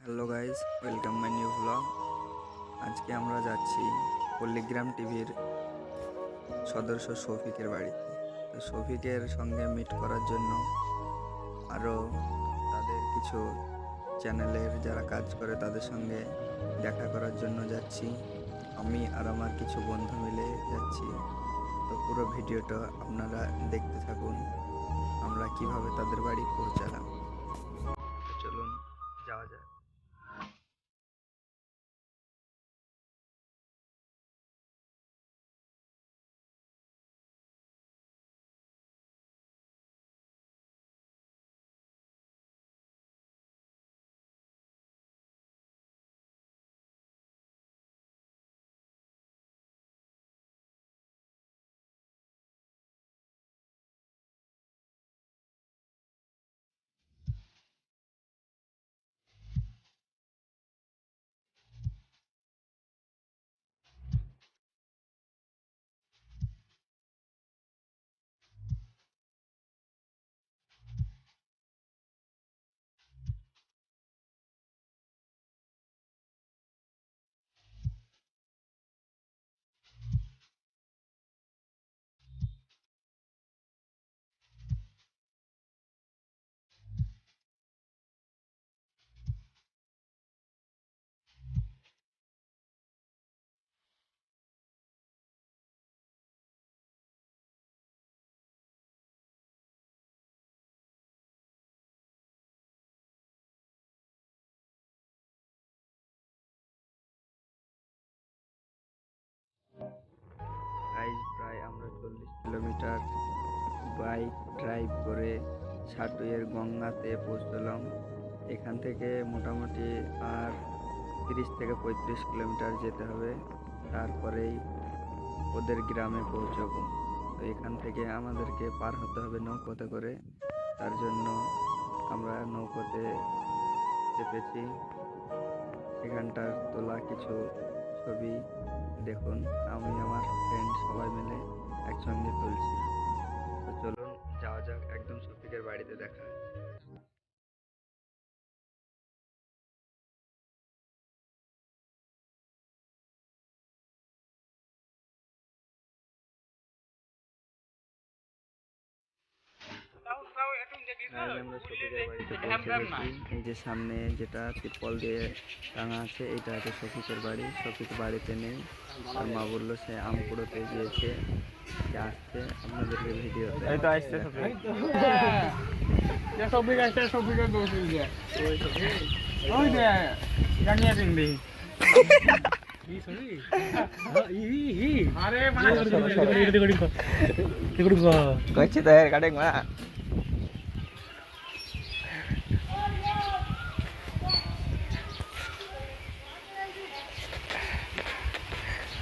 Hello guys welcome my new blog আজকে আমরা যাচ্ছি পল্লীগ্রাম টিভির সদস্য শফিকের বাড়িতে। তো শফিকের সঙ্গে মিট করার জন্য আরও তাদের কিছু চ্যানেলের যারা কাজ করে তাদের সঙ্গে দেখা করার জন্য যাচ্ছি। আমি আর আমার কিছু বন্ধু মিলে যাচ্ছি। তো পুরো ভিডিওটা আপনারা দেখতে থাকুন। আমরা কীভাবে তাদের বাড়ি পৌঁছালাম? আমরা চল্লিশ কিলোমিটার বাইক ড্রাইভ করে সাটুইয়ের গঙ্গাতে পৌঁছলাম। এখান থেকে মোটামুটি আর তিরিশ থেকে পঁয়ত্রিশ কিলোমিটার যেতে হবে। তারপরেই ওদের গ্রামে পৌঁছবো। তো এখান থেকে আমাদেরকে পার হতে হবে নৌকোতে করে। তার জন্য আমরা নৌকোতে চেপেছি। সেখানটার তোলা কিছু ছবি দেখুন। আমি, আমার ফ্রেন্ড সবাই মিলে একসঙ্গে চলছি। তো চলুন যাওয়া যাক একদম সফিকের বাড়িতে দেখা। আমরা শফিকের বাড়িতে পৌঁছে এই যে সামনে যেটা তিরপল দিয়ে টাঙা আছে এটা আছে শফিকের বাড়ি শফিক বাড়িতে নেই আর মা বলল সে আম কুড়োতে গিয়েছে সে আসছে আপনাদেরকে ভিডিও এই তো আসছে সবিক দোষ ওই দে জানিয়ে দিন দি আরে মানে কইছে তো এর কাটে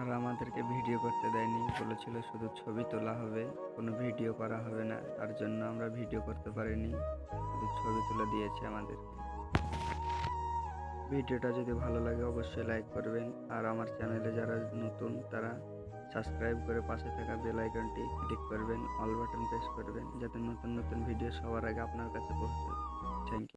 আর আমাদেরকে ভিডিও করতে দেয়নি। বলেছিল শুধু ছবি তোলা হবে, কোনো ভিডিও করা হবে না। তার জন্য আমরা ভিডিও করতে পারিনি। শুধু ছবি তুলে দিয়েছে আমাদেরকে। ভিডিওটা যদি ভালো লাগে অবশ্যই লাইক করবেন। আর আমার চ্যানেলে যারা নতুন, তারা সাবস্ক্রাইব করে পাশে থাকা বেল আইকনটি ক্লিক করবেন, অল বাটন প্রেস করবেন, যাতে নতুন নতুন ভিডিও সবার আগে আপনার কাছে পৌঁছায়। Thank you.